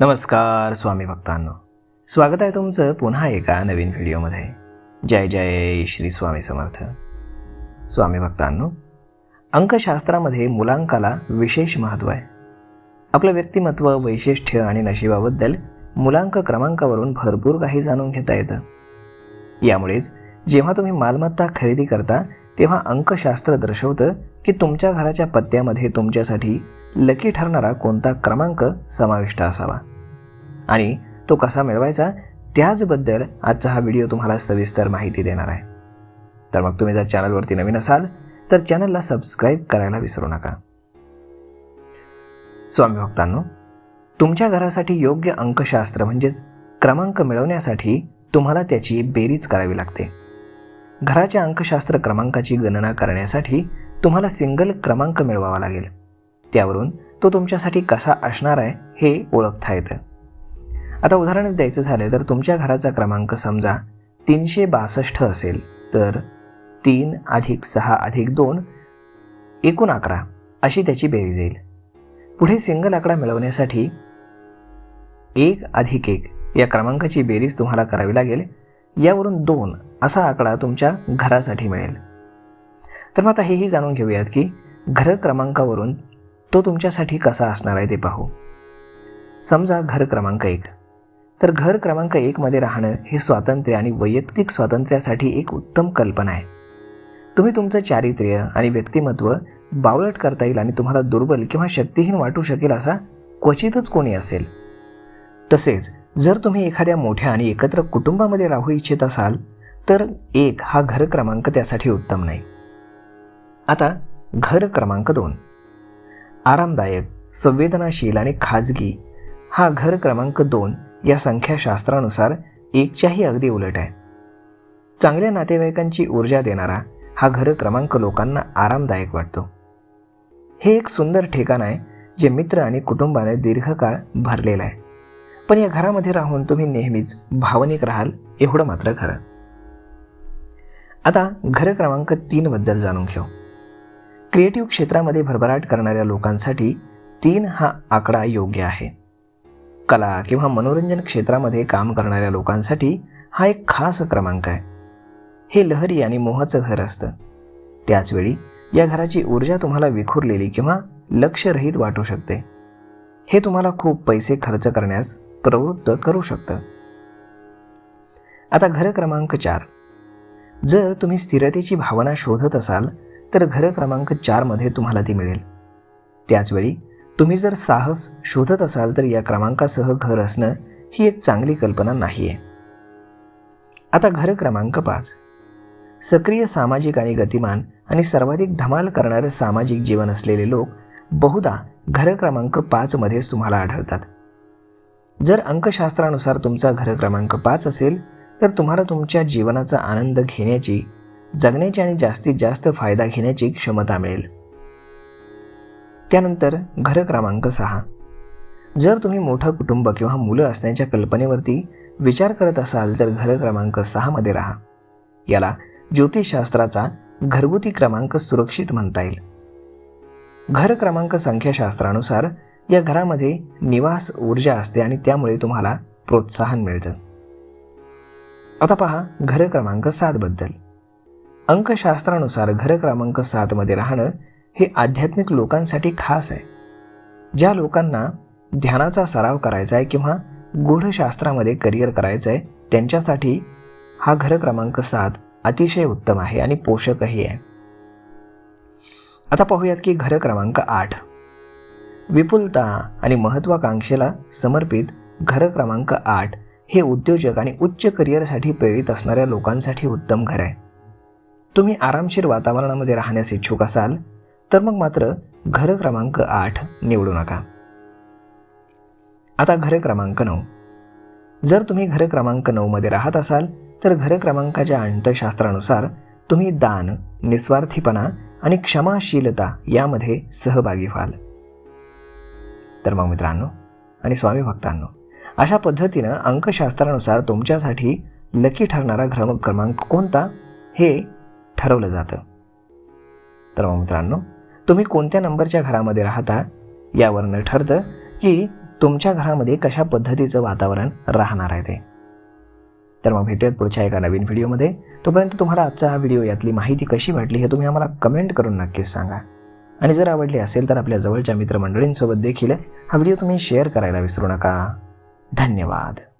नमस्कार स्वामी भक्तांनो. स्वागत आहे तुमचं पुन्हा एका नवीन व्हिडिओमध्ये. जय जय श्री स्वामी समर्थ. स्वामी भक्तांनो अंकशास्त्रामध्ये मुलांकाला विशेष महत्त्व आहे. आपलं व्यक्तिमत्व वैशिष्ट्य आणि नशिबाबद्दल मुलांक क्रमांकावरून भरपूर काही जाणून घेता येतं. यामुळेच जेव्हा तुम्ही मालमत्ता खरेदी करता तेव्हा अंकशास्त्र दर्शवतं की तुमच्या घराच्या पत्त्यामध्ये तुमच्यासाठी लकी ठरणारा कोणता क्रमांक समाविष्ट असावा? आणि तो कसा मिळवायचा? त्याचबद्दल आजचा हा व्हिडिओ तुम्हाला सविस्तर माहिती देणार आहे. तर मग तुम्ही जर चॅनलवरती नवीन असाल तर चॅनलला सबस्क्राईब करायला विसरू नका. स्वामी भक्तांनो तुमच्या घरासाठी योग्य अंकशास्त्र म्हणजेच क्रमांक मिळवण्यासाठी तुम्हाला त्याची बेरीज करावी लागते. घराच्या अंकशास्त्र क्रमांकाची गणना करण्यासाठी तुम्हाला सिंगल क्रमांक मिळवावा लागेल. त्यावरून तो तुमच्यासाठी कसा असणार आहे हे ओळखता येतं. आता उदाहरणच द्यायचं झालं तर तुमच्या घराचा क्रमांक समजा तीनशे बासष्ट असेल तर तीन अधिक सहा अधिक दोन एकूण अकरा अशी त्याची बेरीज येईल. पुढे सिंगल आकडा मिळवण्यासाठी एक अधिक एक या क्रमांकाची बेरीज तुम्हाला करावी लागेल. यावरून दोन असा आकडा तुमच्या घरासाठी मिळेल. तर मग आता हेही जाणून घेऊयात की घर क्रमांकावरून तो तुमच्यासाठी कसा असणार आहे ते पाहू. समजा घर क्रमांक एक. तर घर क्रमांक एकमध्ये राहणं हे स्वातंत्र्य आणि वैयक्तिक स्वातंत्र्यासाठी एक उत्तम कल्पना आहे. तुम्ही तुमचं चारित्र्य आणि व्यक्तिमत्व बावलट करता येईल आणि तुम्हाला दुर्बल किंवा शक्तिहीन वाटू शकेल असा क्वचितच कोणी असेल. तसेच जर तुम्ही एखाद्या मोठ्या आणि एकत्र कुटुंबामध्ये राहू इच्छित असाल तर एक हा घर क्रमांक त्यासाठी उत्तम नाही. आता घर क्रमांक दोन. आरामदायक संवेदनाशील आणि खाजगी हा घर क्रमांक दोन या संख्याशास्त्रानुसार एकच्याही अगदी उलट आहे. चांगल्या नातेवाईकांची ऊर्जा देणारा हा घर क्रमांक लोकांना आरामदायक वाटतो. हे एक सुंदर ठिकाण आहे जे मित्र आणि कुटुंबाने दीर्घकाळ भरलेलं आहे. पण या घरामध्ये राहून तुम्ही नेहमीच भावनिक राहाल एवढं मात्र खरं. आता घर क्रमांक तीन बद्दल जाणून घेऊ. क्रिएटिव्ह क्षेत्रामध्ये भरभराट करणाऱ्या लोकांसाठी तीन हा आकडा योग्य आहे. कला किंवा मनोरंजन क्षेत्रामध्ये काम करणाऱ्या लोकांसाठी हा एक खास क्रमांक आहे. हे लहरी आणि मोहाचं घर असतं. त्याचवेळी या घराची ऊर्जा तुम्हाला विखुरलेली किंवा लक्षरहित वाटू शकते. हे तुम्हाला खूप पैसे खर्च करण्यास प्रवृत्त करू शकतं. आता घर क्रमांक चार. जर तुम्ही स्थिरतेची भावना शोधत असाल तर घर क्रमांक चारमध्ये तुम्हाला ती मिळेल. त्याचवेळी तुम्ही जर साहस शोधत असाल तर या क्रमांकासह घर असणं ही एक चांगली कल्पना नाही आहे आता घर क्रमांक पाच. सक्रिय सामाजिक आणि गतिमान आणि सर्वाधिक धमाल करणारे सामाजिक जीवन असलेले लोक बहुधा घर क्रमांक पाचमध्येच तुम्हाला आढळतात. जर अंकशास्त्रानुसार तुमचा घर क्रमांक पाच असेल तर तुम्हाला तुमच्या जीवनाचा आनंद घेण्याची जगण्याची आणि जास्तीत जास्त फायदा घेण्याची क्षमता मिळेल. त्यानंतर घर क्रमांक सहा. जर तुम्ही मोठं कुटुंब किंवा मुलं असण्याच्या कल्पनेवरती विचार करत असाल तर घर क्रमांक सहामध्ये राहा. याला ज्योतिषशास्त्राचा घरगुती क्रमांक सुरक्षित म्हणता येईल. घर क्रमांक संख्याशास्त्रानुसार या घरामध्ये निवास ऊर्जा असते आणि त्यामुळे तुम्हाला प्रोत्साहन मिळतं. आता पहा घर क्रमांक सातबद्दल अंकशास्त्रानुसार घर क्रमांक सातमध्ये राहणं हे आध्यात्मिक लोकांसाठी खास आहे. ज्या लोकांना ध्यानाचा सराव करायचा आहे किंवा गूढशास्त्रामध्ये करिअर करायचं आहे त्यांच्यासाठी हा घर क्रमांक सात अतिशय उत्तम आहे आणि पोषकही आहे. आता पाहूयात की घर क्रमांक आठ. विपुलता आणि महत्त्वाकांक्षेला समर्पित घर क्रमांक आठ हे उद्योजक आणि उच्च करिअरसाठी प्रेरित असणाऱ्या लोकांसाठी उत्तम घर आहे. तुम्ही आरामशीर वातावरणामध्ये राहण्यास इच्छुक असाल तर मग मात्र घर क्रमांक आठ निवडू नका. आता घर क्रमांक नऊ. जर तुम्ही घर क्रमांक नऊमध्ये राहत असाल तर घर क्रमांकाच्या अंतशास्त्रानुसार तुम्ही दान निस्वार्थीपणा आणि क्षमाशीलता यामध्ये सहभागी व्हाल. तर मग मित्रांनो आणि स्वामी भक्तांनो अशा पद्धतीनं अंकशास्त्रानुसार तुमच्यासाठी लकी ठरणारा ग्रह क्रमांक कोणता? हे ठरवलं जातं. तर मग मित्रांनो तुम्ही कोणत्या नंबरच्या घरामध्ये राहता यावरनं ठरतं की तुमच्या घरामध्ये कशा पद्धतीचं वातावरण राहणार आहे ते. तर मग भेटूयात पुढच्या एका नवीन व्हिडिओमध्ये. तोपर्यंत तुम्हाला आजचा हा व्हिडिओ यातली माहिती कशी वाटली हे तुम्ही आम्हाला कमेंट करून नक्कीच सांगा. आणि जर आवडली असेल तर आपल्या जवळच्या मित्रमंडळींसोबत देखील हा व्हिडिओ तुम्ही शेअर करायला विसरू नका. धन्यवाद.